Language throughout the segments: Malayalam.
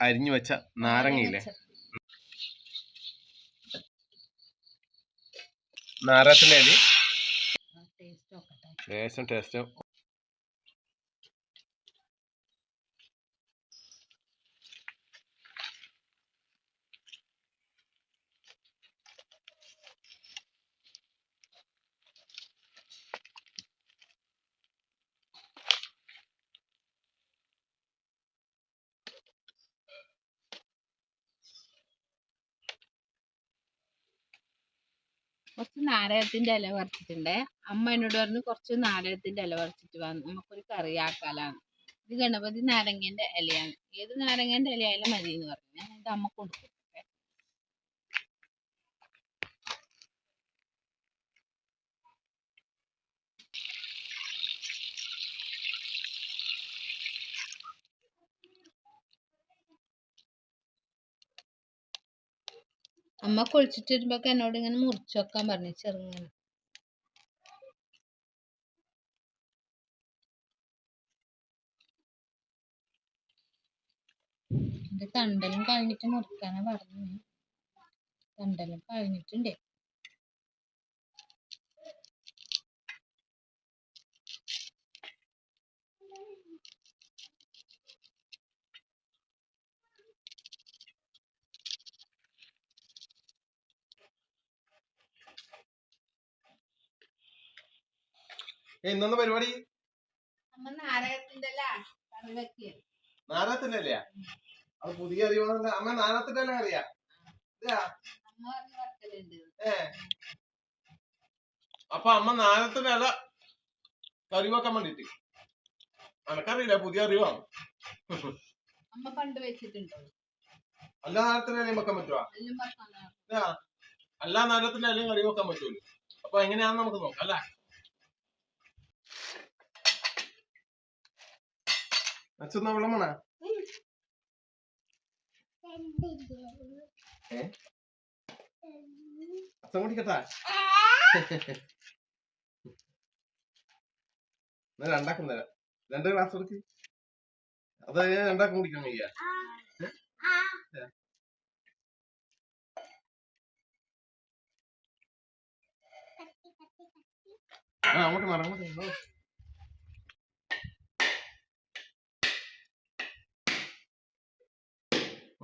അരിഞ്ഞു വെച്ച നാരങ്ങയില്ലേ? നാരത്തിന്റെ അരി. ലേശം ടേസ്റ്റ് കുറച്ച് നാരകത്തിന്റെ ഇല പറിച്ചിട്ടുണ്ട്. അമ്മ എന്നോട് പറഞ്ഞു കുറച്ച് നാരകത്തിന്റെ ഇല പറിച്ചിട്ട് വന്നു നമുക്കൊരു കറിയാക്കാലാണ്. ഇത് ഗണപതി നാരങ്ങന്റെ ഇലയാണ്. ഏത് നാരങ്ങന്റെ ഇലയായാലും മതി എന്ന് പറഞ്ഞു. ഞാൻ ഇത് അമ്മ കൊടുക്കും അമ്മ കുളിച്ചിട്ട് വരുമ്പോ എന്നോട് ഇങ്ങനെ മുറിച്ചു വെക്കാൻ പറഞ്ഞു ചെറുങ്ങനെ. എന്റെ തണ്ടലും കഴിഞ്ഞിട്ട് മുറിക്കാനാ പറഞ്ഞു തണ്ടലും കഴിഞ്ഞിട്ടുണ്ട്. ഇന്നെന്താ പരിപാടി? നാരകത്തിന്റെ അല്ലേ അത് പുതിയ അറിവാണല്ലോ. അമ്മ നാരകത്തിന്റെ അല്ല അറിയാ ഏ. അപ്പൊ അമ്മ നാരകത്തിന്റെ അല കറി വെക്കാൻ വേണ്ടിട്ട്. അനക്കറിയില്ല? പുതിയ അറിവാണ് അമ്മ പണ്ട് വെച്ചിട്ടുണ്ടോ? അല്ല നാരത്തിന്റെ അലയും വെക്കാൻ പറ്റുവാ? അല്ല നാരത്തിന്റെ അല്ലെങ്കിൽ അലയും കറി വെക്കാൻ പറ്റൂല? അപ്പൊ എങ്ങനെയാന്ന് നമുക്ക് നോക്കാം അല്ലേ? അച്ഛൻ വെള്ളം വേണ അച്ഛൻ കുടിക്കട്ടാ? രണ്ടാക്കും തരാം. രണ്ട് ഗ്ലാസ് കൊടുക്ക്. അത് രണ്ടാക്കും കുടിക്കാൻ വയ്യ. ആ അങ്ങോട്ട് മാറാം അങ്ങോട്ട് മാറ്.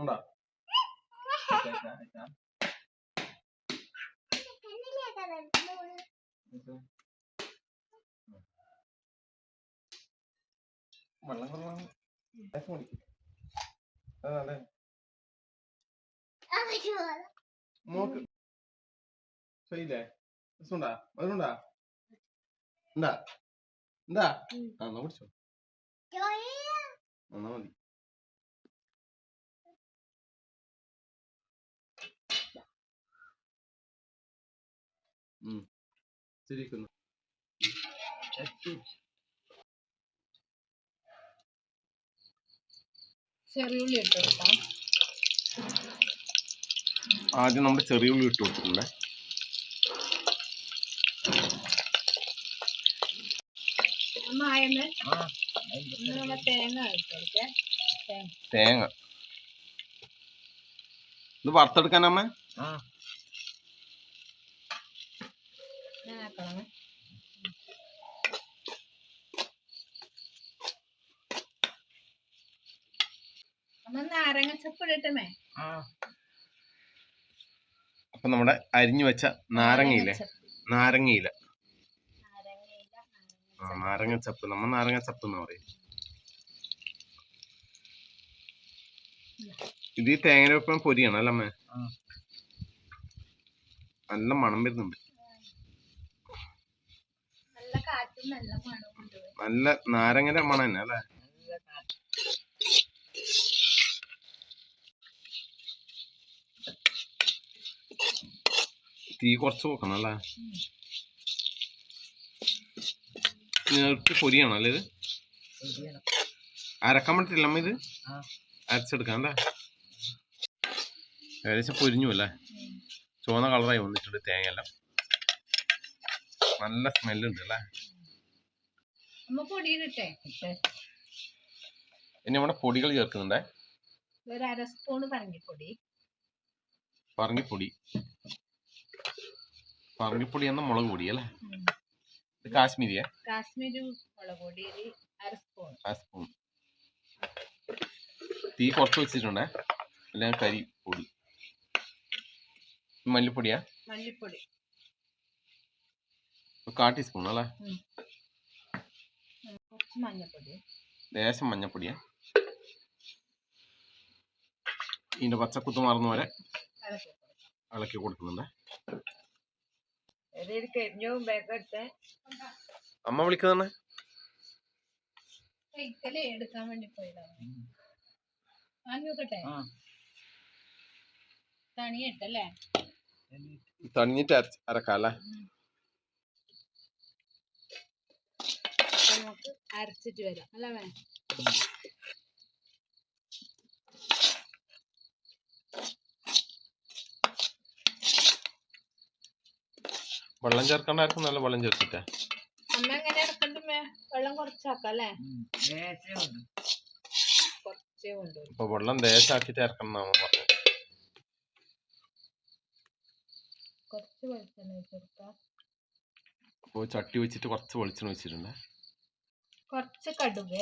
ഉണ്ടാ. വെള്ളം കുറവാണ് ലേശം കുടിക്ക്. അതാ അതെ മോക്ക്. ശരിയില്ലേ? രസമുണ്ടാ? മധുരമുണ്ടാ? ഉണ്ടാ? ഉണ്ടാ? ആ എന്നാ കുടിച്ചോ. എന്നാ മതി. ഉം. ശരിക്കുന്നു ചെറിയുള്ളി ഇട്ട് കൊടുക്കാം. ആദ്യം നമ്മുടെ ചെറിയ ഉള്ളി ഇട്ട് കൊടുത്തിട്ടുണ്ട്. തേങ്ങ ഇട്ട് കൊടുക്കേ. തേങ്ങ. ഇത് വറുത്തെടുക്കാനമ്മ ഞാൻ നാരങ്ങ അപ്പൊ നമ്മുടെ അരിഞ്ഞു വെച്ച നാരങ്ങയില്ലേ? നാരങ്ങയില നാരങ്ങയില. ആ നാരങ്ങ ചപ്പ്. നമ്മ നാരങ്ങ ചപ്പ് എന്ന് പറയും. ഇത് ഈ തേങ്ങയുടെ ഒപ്പം പൊരിയാണ് അല്ല അമ്മേ? നല്ല മണം വരുന്നുണ്ട്. നല്ല നാരങ്ങയുടെ മണം തന്നെ അല്ലേ? തീ കുറച്ച് നോക്കണം അല്ലേ നേരിട്ട് പൊരിയാണോ അല്ലേ ഇത്? അരക്കാൻ പറ്റില്ല അമ്മ ഇത്? അരച്ചെടുക്കാം അല്ലേ ഏകദേശം പൊരിഞ്ഞു അല്ലേ? ചുവന്ന കളറായി വന്നിട്ടുണ്ട് തേങ്ങയെല്ലാം. നല്ല സ്മെല്ലുണ്ട് അല്ലേ? ഇനി നമ്മുടെ പൊടികൾ ചേർക്കുന്നുണ്ടേ? ഒരു അര സ്പൂൺ പറങ്കിപ്പൊടി. പറങ്ങിപ്പൊടി പറങ്ങിപ്പൊടി എന്ന മുളക് പൊടി അല്ലേ. ഇത് കാശ്മീരിയാ? കാശ്മീരി മുളക് പൊടി ഒരു അര സ്പൂൺ. തീ കുറച്ച് വെച്ചിട്ടുണ്ടേ? അല്ലെങ്കിൽ കരി പൊടി. മല്ലിപ്പൊടിയാ? മല്ലിപ്പൊടി. കാ ടീസ്പൂൺ അല്ലേ? കുറച്ച് മഞ്ഞൾപ്പൊടി ലേശം മഞ്ഞപ്പൊടിയാ. ഇതിന്റെ പച്ചക്കുത്ത് മറന്നു വരെ ഇളക്കി കൊടുക്കുന്നുണ്ടേ. അമ്മ വിളിക്കുന്നേ എടുക്കാൻ വേണ്ടി പോയതാണ് വാങ്ങി നോക്കട്ടെ? തണിയിട്ടല്ലേ? തണിഞ്ഞിട്ട് അരച്ച് അരക്കാം അല്ലേ? നമുക്ക് അരച്ചിട്ട് വരാം. അല്ല വെള്ളം ചേർക്കണ്ടായിരിക്കും നല്ല വെള്ളം ചേർത്തിട്ടേ. അമ്മ എങ്ങനെ ഇറക്കണ്ടേ വെള്ളം ദേശാക്കി ചേർക്കണം കുറച്ചേ അപ്പൊ വെള്ളം ദേശാക്കിട്ട് ഇറക്കണം എന്നാണ് പറഞ്ഞത് കുറച്ച് വെളിച്ചെണ്ണ വെച്ചെടുക്കാം അപ്പോൾ ചട്ടി വെച്ചിട്ട് കുറച്ച് വെളിച്ചെണ്ണ വെച്ചിട്ടുണ്ട് കുറച്ച് കടുക്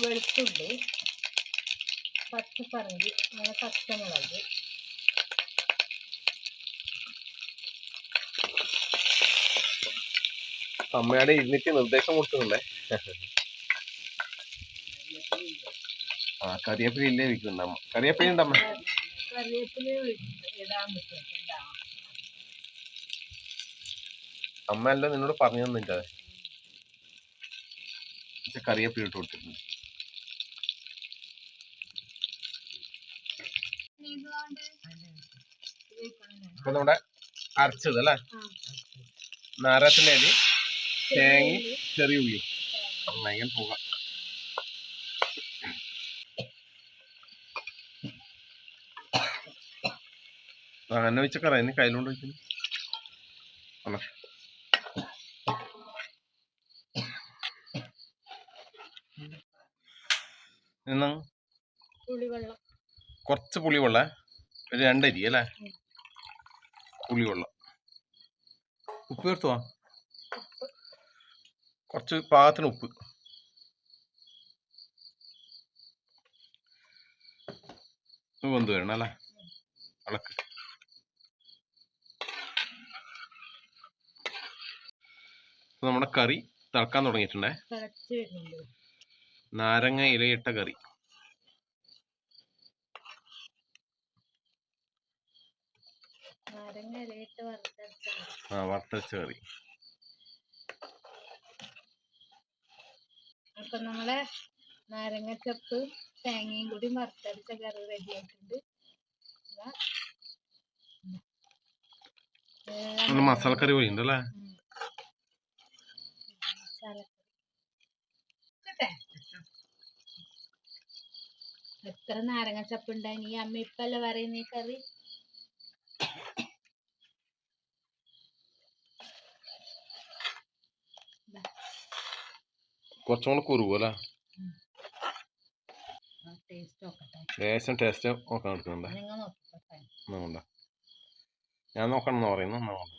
വെളുത്തുള്ളി പച്ചപ്പറങ്കി അങ്ങനെ പച്ചമുളക്. അമ്മയുടെ ഇരുന്നിട്ട് നിർദ്ദേശം കൊടുക്കുന്നുണ്ടേ. ആ കറിവേപ്പില ഇല്ലേ ഇരിക്കുന്നുണ്ട് അമ്മ? കറിവേപ്പില ഉണ്ട് അമ്മ. അമ്മ നിന്നോട് പറഞ്ഞു തന്നിട്ടത് കറിവേപ്പില ഇട്ട് കൊടുത്തിട്ടുണ്ട്. ഇപ്പൊ നമ്മുടെ അരച്ചത് അല്ലേ? നാരത്തിന്റെ അരി. തേങ്ങ ഉള്ളി, ചെറിയ ഉള്ളി. തേങ്ങ. പോക അങ്ങനെ കറ എന്നെ കയ്യിലോണ്ട് വെക്കുന്നു അല്ല എന്നാ? കുറച്ച് പുളിവെള്ള ഒരു രണ്ടരി അല്ലേ. പുളിവെള്ളം. ഉപ്പ് ചേർത്തുവാ കുറച്ച് പാകത്തിന് ഉപ്പ്. വെന്ത് വരണം അല്ലേ? വിളക്ക് നമ്മുടെ കറി തിളക്കാൻ തുടങ്ങിയിട്ടുണ്ടേ. നാരങ്ങ ഇലയിട്ട കറി. ആ വറുത്തരച്ച കറി. അപ്പൊ നമ്മളെ നാരങ്ങ ചപ്പ് തേങ്ങയും കൂടി വറുത്തരച്ച കറി റെഡി ആയിട്ടുണ്ട് ഇതാ. കറി നല്ല മസാലക്കറി പോലെ ഉണ്ട് അല്ലേ ഉം. മസാലക്കറി. ഇട്ടട്ടെ? എത്ര നാരങ്ങ ചപ്പ് ഉണ്ടായി ഈ അമ്മ ഇപ്പല്ലേ പറയുന്ന ഈ കറി കുറച്ചും കൂടെ കുറുവു അല്ലേ? ലേശം ടേസ്റ്റ് നോക്കാൻ എടുക്കുന്നുണ്ട്. നോക്കണ്ട ഞാൻ നോക്കണം എന്ന് പറയുന്നു. ഒന്നുകൊണ്ട്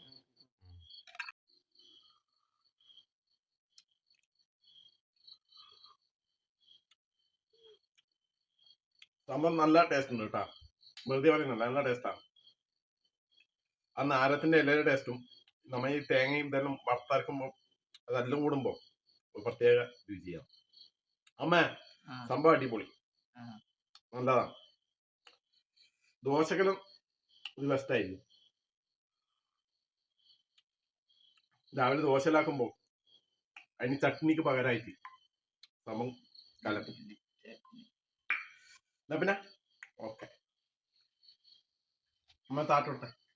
സംഭവം നല്ല ടേസ്റ്റ് ഉണ്ട് കേട്ടാ. വെറുതെ പറയുന്നില്ല നല്ല ടേസ്റ്റാണ് ആ. നാരത്തിന്റെ ഇലയുടെ ടേസ്റ്റും നമ്മൾ ഈ തേങ്ങയും ഇതെല്ലാം വറുത്തരക്കുമ്പോൾ അതെല്ലാം കൂടുമ്പോൾ ഒരു പ്രത്യേക രുചിയാണ്. അമ്മ സംഭവം അടിപൊളി. നല്ലതാ. നല്ലതാണ് ദോശക്കലും ഇത് ബെസ്റ്റായിരുന്നു രാവിലെ ദോശയിലാക്കുമ്പോൾ അതിന് ചട്നിക്ക് പകരമായിട്ട് സംഭവം കലക്കും. എന്നാ പിന്നെ? ഓക്കെ അമ്മ താട്ടോട്ടെ